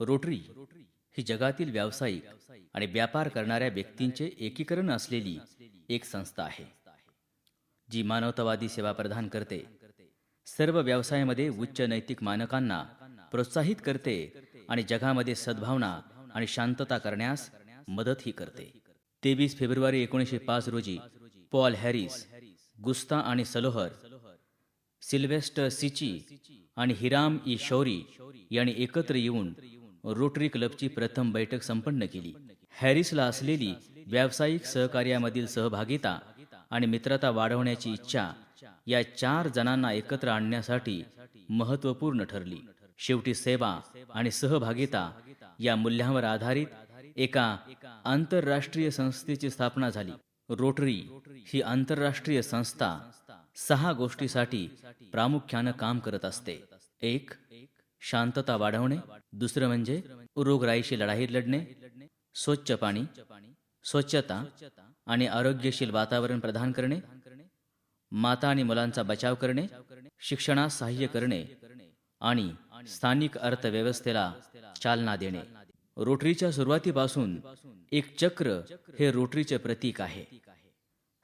Rotary ही जगातील व्यावसायिक आणि व्यापार करणाऱ्या व्यक्तींचे एकीकरण असलेली एक संस्था आहे जी मानवतावादी सेवा प्रदान करते सर्व व्यवसायामध्ये उच्च नैतिक मानकांना प्रोत्साहित करते आणि जगामध्ये सद्भावना आणि शांतता करण्यास मदतही करते. तेवीस फेब्रुवारी एकोणीसशे पाच रोजी पॉल हॅरिस गुस्ता आणि सलोहर सिल्वेस्टर सिची आणि हिराम ई शौरी यांनी एकत्र येऊन रोटरी क्लबची प्रथम बैठक संपन्न केली. हॅरिसला असलेली व्यावसायिक सहकार्यामधील सहभागिता आणि मित्रता वाढवण्याची इच्छा या चार जणांना एकत्र आणण्यासाठी महत्त्वपूर्ण ठरली. शेवटी सेवा आणि सहभागिता या मूल्यांवर आधारित एका आंतरराष्ट्रीय संस्थेची स्थापना झाली. रोटरी ही आंतरराष्ट्रीय संस्था सहा गोष्टीसाठी प्रामुख्यानं काम करत असते. एक शांतता वाढवणे दुसरं म्हणजे रोगराईशी लढाई लढणे स्वच्छ पाणी स्वच्छता आणि आरोग्यशील वातावरण प्रदान करणे माता आणि मुलांचा बचाव करणे शिक्षणास सहाय्य करणे आणि स्थानिक अर्थव्यवस्थेला चालना देणे. रोटरीच्या सुरुवातीपासून एक चक्र हे रोटरीचे प्रतीक आहे.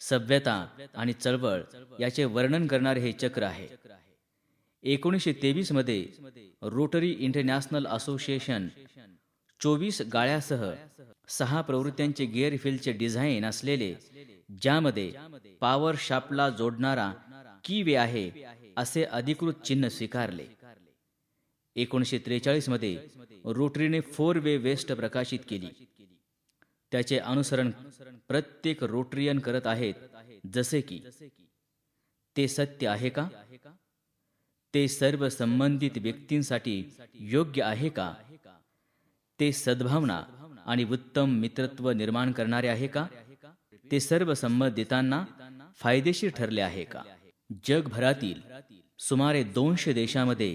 सभ्यता आणि चळवळ याचे वर्णन करणारे हे चक्र आहे. एकोणीसशे तेवीसमध्ये रोटरी इंटरनॅशनल असोसिएशन चोवीस गाळ्यासह सहा प्रवृत्त्यांचे गिअर डिझाईन असलेले ज्यामध्ये पॉवर शापला जोडणारा की वे आहे असे अधिकृत चिन्ह स्वीकारले. एकोणीसशे त्रेचाळीसमध्ये रोटरीने फोर वे वेस्ट प्रकाशित केली. त्याचे अनुसरण प्रत्येक रोटरियन करत आहेत जसे की ते सत्य आहे का? ते सर्व संबंधित व्यक्तींसाठी योग्य आहे का? ते सद्भावना आणि उत्तम मित्रत्व निर्माण करणारे आहे का? ते सर्व संबंधितांना फायदेशीर ठरले आहे का? जगभरातील सुमारे दोनशे देशामध्ये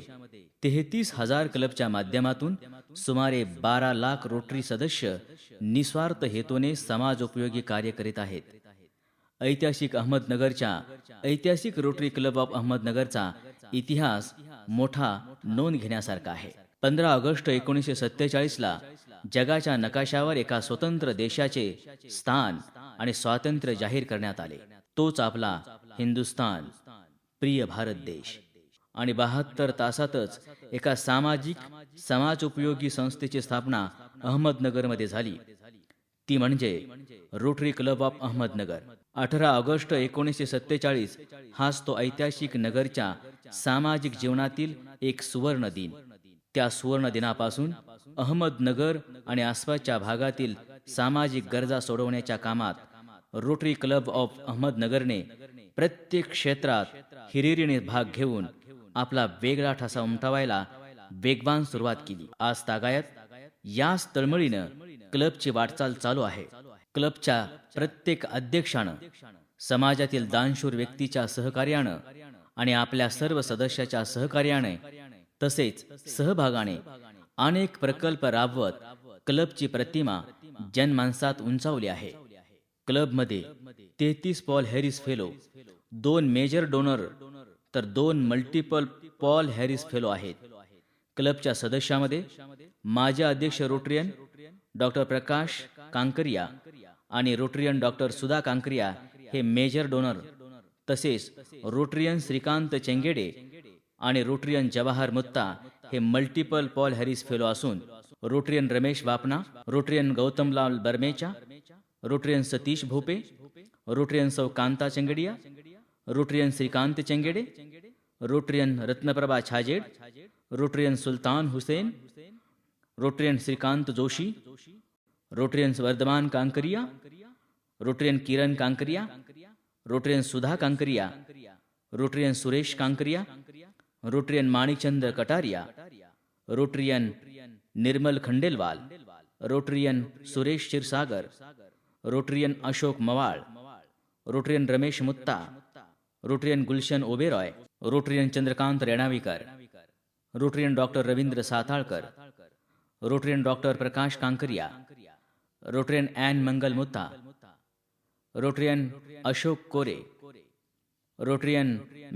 तेहतीस हजार क्लबच्या माध्यमातून सुमारे बारा लाख रोटरी सदस्य निस्वार्थ हेतूने समाज उपयोगी कार्य करीत आहेत. ऐतिहासिक अहमदनगरच्या ऐतिहासिक रोटरी क्लब ऑफ अहमदनगरचा इतिहास मोठा नोंद घेण्यासारखा आहे. पंधरा ऑगस्ट एकोणीसशे सत्तेचाळीसला जगाच्या नकाशावर एका स्वतंत्र देशाचे स्थान आणि स्वातंत्र्य जाहीर करण्यात आले. तोच आपला हिंदुस्तान प्रिय भारत देश. आणि बहात्तर तासातच एका सामाजिक समाज उपयोगी संस्थेची स्थापना अहमदनगरमध्ये झाली. ती म्हणजे रोटरी क्लब ऑफ अहमदनगर अठरा ऑगस्ट एकोणीसशे सत्तेचाळीस हाच तो ऐतिहासिक नगरच्या सामाजिक जीवनातील एक सुवर्ण दिन. त्या सुवर्ण दिनापासून अहमदनगर आणि आसपासच्या भागातील सामाजिक गरजा सोडवण्याच्या कामात रोटरी क्लब ऑफ अहमदनगरने प्रत्येक क्षेत्रात हिरिरीने भाग घेऊन आपला वेगळा ठसा उमटवायला वेगवान सुरुवात केली. आज तागायत याच तळमळीनं क्लबची वाटचाल चालू आहे. क्लबच्या प्रत्येक अध्यक्षानं समाजातील दानशूर व्यक्तीच्या सहकार्यानं आणि आपल्या सर्व सदस्याच्या सहकार्याने तसेच सहभागाने अनेक प्रकल्प राबवत क्लबची प्रतिमा जनमानसात उंचावली आहे. क्लबमध्ये तेहतीस पॉल हॅरिस फेलो दोन मेजर डोनर तर दोन मल्टिपल पॉल हॅरिस फेलो आहेत. क्लबच्या सदस्यामध्ये माजी अध्यक्ष रोटरियन डॉक्टर प्रकाश कांकरिया आणि रोटरियन डॉक्टर सुधा कांकरिया हे मेजर डोनर तसेच रोटरियन श्रीकांत चेंगेडे आणि रोटरियन जवाहर मुत्ता हे मल्टिपल पॉल हॅरिस फेलो असून Rotarian Ramesh Bapna Rotarian Gautamlal Barmecha Rotarian Satish Bhope Rotarian सौ Kanta Chengadiya Rotarian Shrikant Chengede Rotarian Ratnaprabha Chhajed Rotarian Sultan Hussain Rotarian Shrikant Joshi Rotarian Vardhaman Kankariya Rotarian Kiran Kankariya Rotarian Sudha Kankariya, Rotarian Suresh Kankariya, Rotarian Manikchandra Kataria, Rotarian Nirmal Khandelwal, Rotarian Suresh Kshirsagar, Rotarian Ashok Mawal, Rotarian Ramesh Mutta, Rotarian Gulshan Oberoi, Rotarian Chandrakant Renavikar, Rotarian doctor Ravindra Satalkar, Rotarian doctor Prakash Kankariya, Rotarian Ann Mangal Mutta Rotarian Ashok Kore Rotarian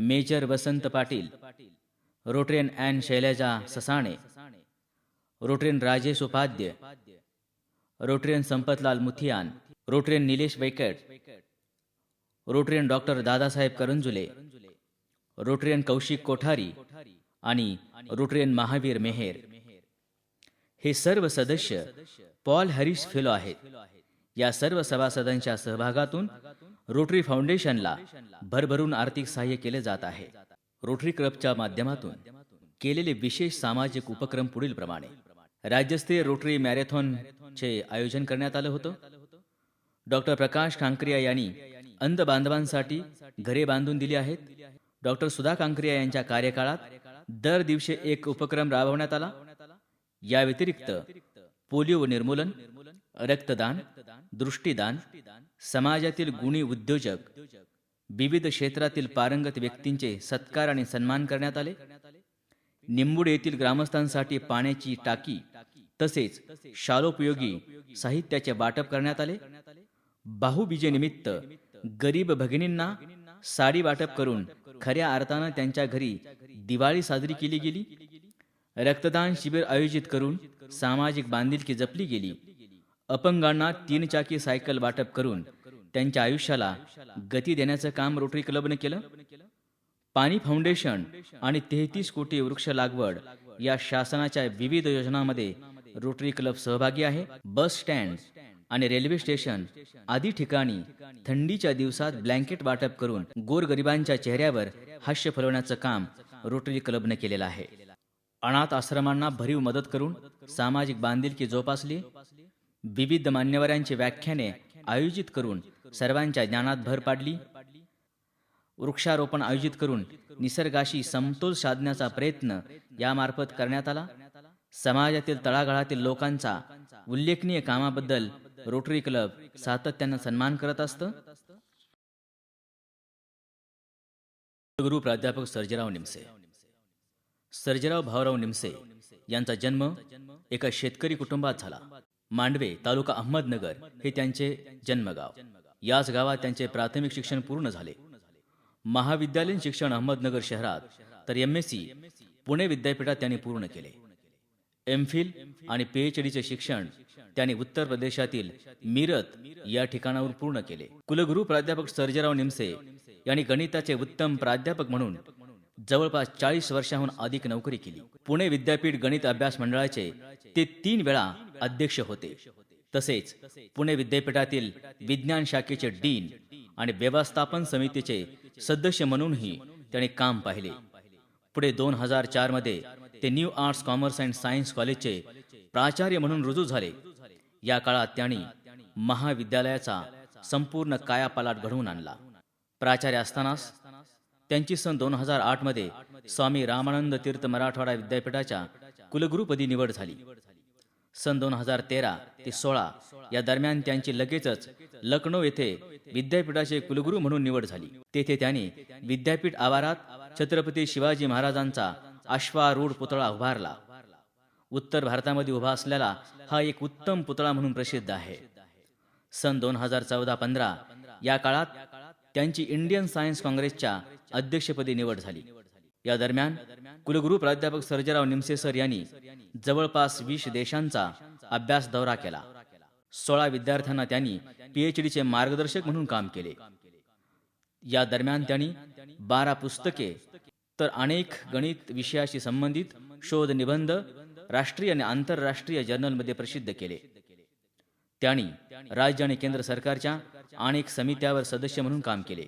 major Vasant Patil Rotarian Ann Shailaja Sasane Rotarian Rajesh Upadhye Rotarian Sampatlal Muthiyan Rotarian Nilesh Vaikat Rotarian doctor Dadasaheb Karanjule Rotarian Kaushik Kothari आणि Rotarian Mahavir मेहेर. हे सर्व सदस्य Paul Harris fellow आहेत. या सर्व सभासदांच्या सहभागातून रोटरी फाउंडेशनला भरभरून आर्थिक सहाय्य केले जात आहे. रोटरी क्लबच्या माध्यमातून केलेले विशेष सामाजिक उपक्रम पुढील प्रमाणे राज्यस्तरीय रोटरी मॅरेथॉनचे आयोजन करण्यात आलं होतं. डॉक्टर प्रकाश कांकरिया यांनी अंध बांधवांसाठी घरे बांधून दिली आहेत. डॉक्टर सुधा कांकरिया यांच्या कार्यकाळात दर दिवशी एक उपक्रम राबवण्यात आला. या व्यतिरिक्त पोलिओ निर्मूलन रक्तदान दृष्टीदान समाजातील गुणी उद्योजक विविध क्षेत्रातील पारंगत व्यक्तींचे सत्कार आणि सन्मान करण्यात आले. निंबूड येथील ग्रामस्थांसाठी पाण्याची टाकी तसेच शालोपयोगी साहित्याचे वाटप करण्यात आले. बाहुबीजेनिमित्त गरीब भगिनींना साडी वाटप करून खऱ्या अर्थानं त्यांच्या घरी दिवाळी साजरी केली गेली. रक्तदान शिबिर आयोजित करून सामाजिक बांधिलकी जपली गेली. अपंगांना तीन चाकी सायकल वाटप करून त्यांच्या आयुष्याला गती देण्याचं काम रोटरी क्लबने केलं? पाणी फाउंडेशन आणि तेहतीस कोटी वृक्ष लागवड या शासनाच्या विविध योजनांमध्ये रोटरी क्लब सहभागी आहे. बस स्टँड आणि रेल्वे स्टेशन आदी ठिकाणी थंडीच्या दिवसात ब्लँकेट वाटप करून गोरगरिबांच्या चेहऱ्यावर हास्य फुलवण्याचं काम रोटरी क्लबने केलेलं आहे. अनाथ आश्रमांना भरीव मदत करून सामाजिक बांधिलकी जोपासली. विविध मान्यवरांची व्याख्याने आयोजित करून सर्वांच्या ज्ञानात भर पाडली. वृक्षारोपण आयोजित करून निसर्गाशी समतोल साधण्याचा प्रयत्न यामार्फत करण्यात आला. समाजातील तळागाळातील लोकांचा उल्लेखनीय कामाबद्दल रोटरी क्लब सातत्यानं सन्मान करत असतं. गुरु प्राध्यापक सर्जराव निमसे. सर्जराव भाऊराव निमसे यांचा जन्म एका शेतकरी कुटुंबात झाला. मांडवे तालुका अहमदनगर हे त्यांचे जन्मगाव. याच गावात त्यांचे प्राथमिक शिक्षण पूर्ण झाले. महाविद्यालयीन शिक्षण अहमदनगर शहरात तर एम एस सी पुणे विद्यापीठात त्यांनी पूर्ण केले. एम फिल आणि पीएच डीचे शिक्षण त्यांनी उत्तर प्रदेशातील मीरत या ठिकाणावर पूर्ण केले. कुलगुरू प्राध्यापक सर्जेराव निमसे यांनी गणिताचे उत्तम प्राध्यापक म्हणून जवळपास चाळीस वर्षाहून अधिक नोकरी केली. पुणे विद्यापीठ गणित अभ्यास मंडळाचे ते तीन वेळा अध्यक्ष होते. तसेच पुणे विद्यापीठातील विज्ञान शाखेचे डीन आणि व्यवस्थापन समितीचे सदस्य म्हणूनही त्यांनी काम पाहिले. पुढे दोन हजार चारमध्ये ते New Arts Commerce and Science कॉलेजचे प्राचार्य म्हणून रुजू झाले. या काळात त्यांनी महाविद्यालयाचा संपूर्ण कायापालट घडवून आणला. प्राचार्य असतानाच त्यांची सन दोन हजार आठमध्ये स्वामी रामानंद तीर्थ मराठवाडा विद्यापीठाच्या कुलगुरुपदी निवड झाली. सन दोन हजार तेरा ते सोळा या दरम्यान त्यांची लगेचच लखनौ येथे विद्यापीठाचे कुलगुरू म्हणून निवड झाली. तेथे त्यांनी विद्यापीठ आवारात छत्रपती शिवाजी महाराजांचा अश्वारूढ पुतळा उभारला. उत्तर भारतामध्ये उभा असलेला हा एक उत्तम पुतळा म्हणून प्रसिद्ध आहे. सन दोन हजार चौदा पंधरा या काळात त्यांची इंडियन सायन्स काँग्रेसच्या अध्यक्षपदी निवड झाली. या दरम्यान कुलगुरू प्राध्यापक सर्जेराव निमसे सर यांनी जवळपास वीस देशांचा अभ्यास दौरा केला. सोळा विद्यार्थ्यांना त्यांनी पीएचडीचे मार्गदर्शक म्हणून काम केले. या दरम्यान त्यांनी बारा पुस्तके तर अनेक गणित विषयाशी संबंधित शोध निबंध राष्ट्रीय आणि आंतरराष्ट्रीय जर्नलमध्ये प्रसिद्ध केले. त्यांनी राज्य आणि केंद्र सरकारच्या अनेक समित्यावर सदस्य म्हणून काम केले.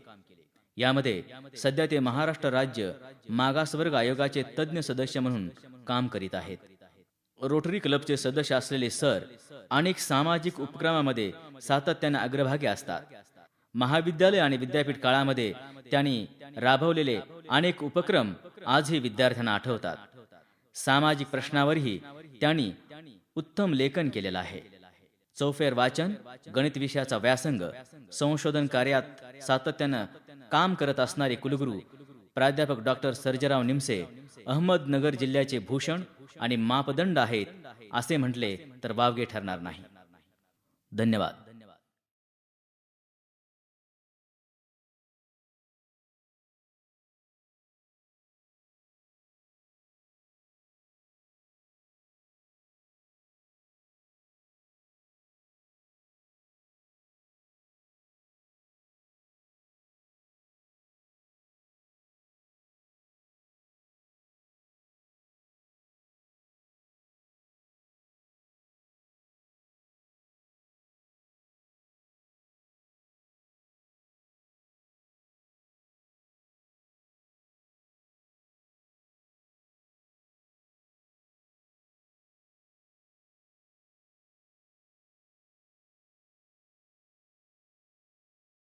यामध्ये सध्या ते महाराष्ट्र राज्य मागासवर्ग आयोगाचे तज्ज्ञ सदस्य म्हणून काम करीत आहेत. रोटरी क्लबचे सदस्य असलेले सर अनेक सामाजिक उपक्रमामध्ये सातत्याने अग्रभागी असतात. महाविद्यालय आणि विद्यापीठ काळामध्ये त्यांनी राबवलेले अनेक उपक्रम आजही विद्यार्थ्यांना आठवतात. सामाजिक प्रश्नावरही त्यांनी उत्तम लेखन केलेलं आहे. चौफेर वाचन गणित विषयाचा व्यासंग संशोधन कार्यात सातत्यानं काम करत असणारे कुलगुरू प्राध्यापक डॉक्टर सर्जराव निमसे अहमदनगर जिल्ह्याचे भूषण आणि मापदंड आहेत असे म्हटले तर वावगे ठरणार नाही. धन्यवाद.